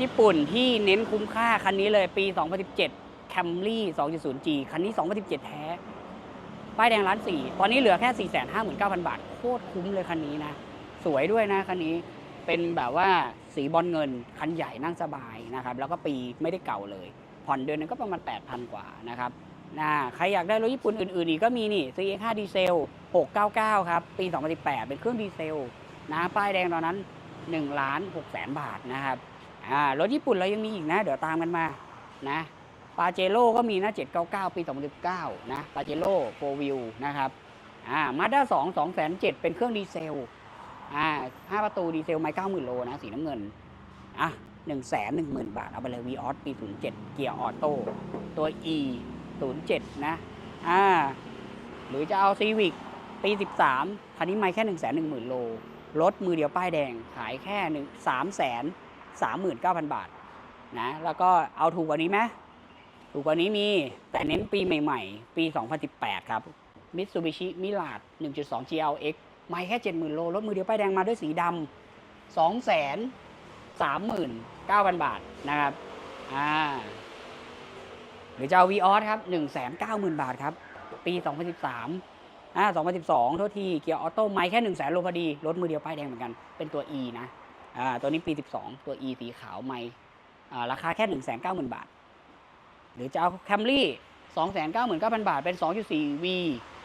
ญี่ปุ่นที่เน้นคุ้มค่าคันนี้เลยปี 2017 Camry 2.0G คันนี้ 2017 แท้ ป้ายแดงล้านสี่ตอนนี้เหลือแค่ 459,000 บาท โคตรคุ้มเลยคันนี้นะ สวยด้วยนะคันนี้ เป็นแบบว่าสีบอลเงิน คันใหญ่นั่งสบายนะครับ แล้วก็ปีไม่ได้เก่าเลย ผ่อนเดือนนึงก็ประมาณ 8,000 กว่านะครับนะใครอยากได้รถญี่ปุ่นอื่นๆอีกก็มีนี่ CX5 ดีเซล 699 ครับ ปี 2018 เป็นเครื่องดีเซลนะ ป้ายแดงตอนนั้น1ล้าน6แสนบาทนะครับ อ่ารถญี่ปุ่นเรายังมีอีกนะ เดี๋ยวตามกันมานะปาเจโร่ก็มีนะ799 ปี2019นะปาเจโร่โฟวิวนะครับอ่ามาด้า2 2 0 0 0เป็นเครื่องดีเซลอ่า5ประตูดีเซลไม่90,000โลนะสีน้ำเงินอะ1 1 0 0 0 0บาท เอาไปเลย v ีออสปี07เกียร์ออโต้ตัว E 07นะอ่าหรือจะเอาซีวิกปี13คันนี้ไม่แค่1 1 0 0 0 0โลรถมือเดียวป้ายแดงขายแค่หนึ่งสามแสน สามหมื่นเก้าพันบาทนะแล้วก็เอาถูกกว่านี้ไหมถูกกว่านี้มีแต่เน้นปีใหม่ๆ ปี 2018 ครับ Mitsubishi Mirage 1.2 GLX ไม่แค่ 70,000 โล รถมือเดียวป้ายแดงมาด้วยสีดำ2 3 9 0 0 0บาทนะครับอ่าหรือจะเอา v ีออสครับ 190,000 บาทครับ ปี 2013อ่า2012 โทษที เกียร์ออโต้ไม่แค่ 1 0 0 0 0แสนโลพอดี รถมือเดียวป้ายแดงเหมือนกัน เป็นตัว E นะ อ่าตัวนี้ปี 12 ตัว E สีขาวไม่อ่าราคาแค่ 1 9 0 0 0 0 บาท หรือจะเอาแคมรี่299,000 บาท เป็น 2.4V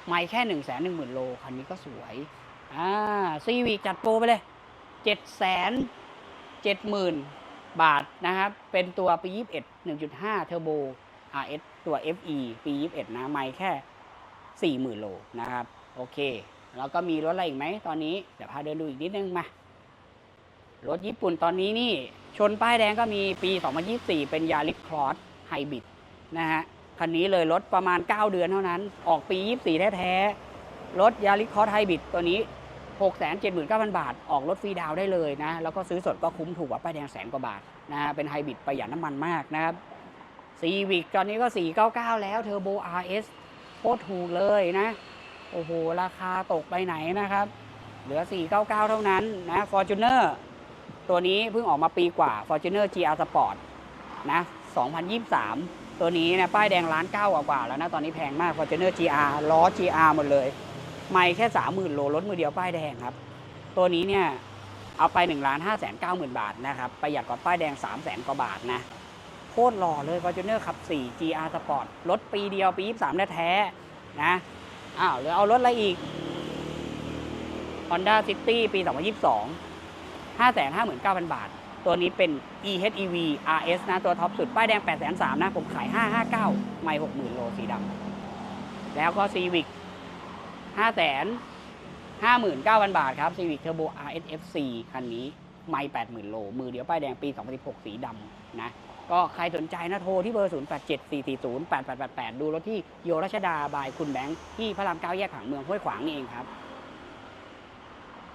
ไม่แค่ 1 1 0 0 0 0 โล คันนี้ก็สวยอ่าซีวีจัดโปรไปเลย 7 7 0,000 บาทนะครับ เป็นตัวปี 21 1.5 เทอร์โบ RS ตัว FE ปี 21 นะไม่แค่ 40,000 โลนะครับ โอเค แล้วก็มีรถอะไรอีกไหมตอนนี้ เดี๋ยวพาเดินดูอีกนิดนึงมา รถญี่ปุ่นตอนนี้นี่ชนป้ายแดงก็มีปี 2024 เป็นยาริครอสไฮบริดนะฮะ คันนี้เลยรถประมาณ 9 เดือนเท่านั้น ออกปี 24 แท้ๆ รถยาริครอสไฮบริดตัวนี้ 679,000 บาท ออกรถฟรีดาวได้เลยนะ แล้วก็ซื้อสดก็คุ้มถูกกว่าป้ายแดงแสนกว่าบาทนะฮะ เป็นไฮบริดประหยัดน้ำมันมากนะครับซีวิกตอนนี้ก็ 499 แล้วเทอร์โบ RS โคตรถูกเลยนะ โอ้โห ราคาตกไปไหนนะครับ เหลือ 499 เท่านั้นนะ Fortuner ตัวนี้เพิ่งออกมาปีกว่า Fortuner GR Sport นะ 2023 ตัวนี้นะป้ายแดงล้านเก้ากว่าแล้วนะ ตอนนี้แพงมาก Fortuner GR ล้อ GR หมดเลย ไม่แค่ 30,000 โลรถมือเดียวป้ายแดงครับ ตัวนี้เนี่ยเอาไป1ล้าน5แสน9หมื่นบาทนะครับ ประหยัดกว่าป้ายแดง3 0 0แสนกว่าบาทนะ โคตรหล่อเลย Fortuner ขับ 4 GR Sport รถปีเดียวปี 23แท้ๆนะ อ้าวหรือเอารถอะไรอีก Honda City ปี 2022 559,000 บาท ตัวนี้เป็น EHEV RS นะ ตัวท็อปสุด ป้ายแดง 803,000นะ ผมขาย 559 ไม่60,000 โลสีดำ แล้วก็ Civic 559,000 บาทครับ Civic Turbo RS FC คันนี้ ไม่80,000 โล มือเดียว ป้ายแดงปี 2016 สีดำนะ ก็ใครสนใจนะ โทรที่เบอร์ 0874408888 ดูรถที่โยรัชดาบายคุณแบงค์ที่พระรามเก้าแยกขางเมืองห้วยขวางนี่เองครับ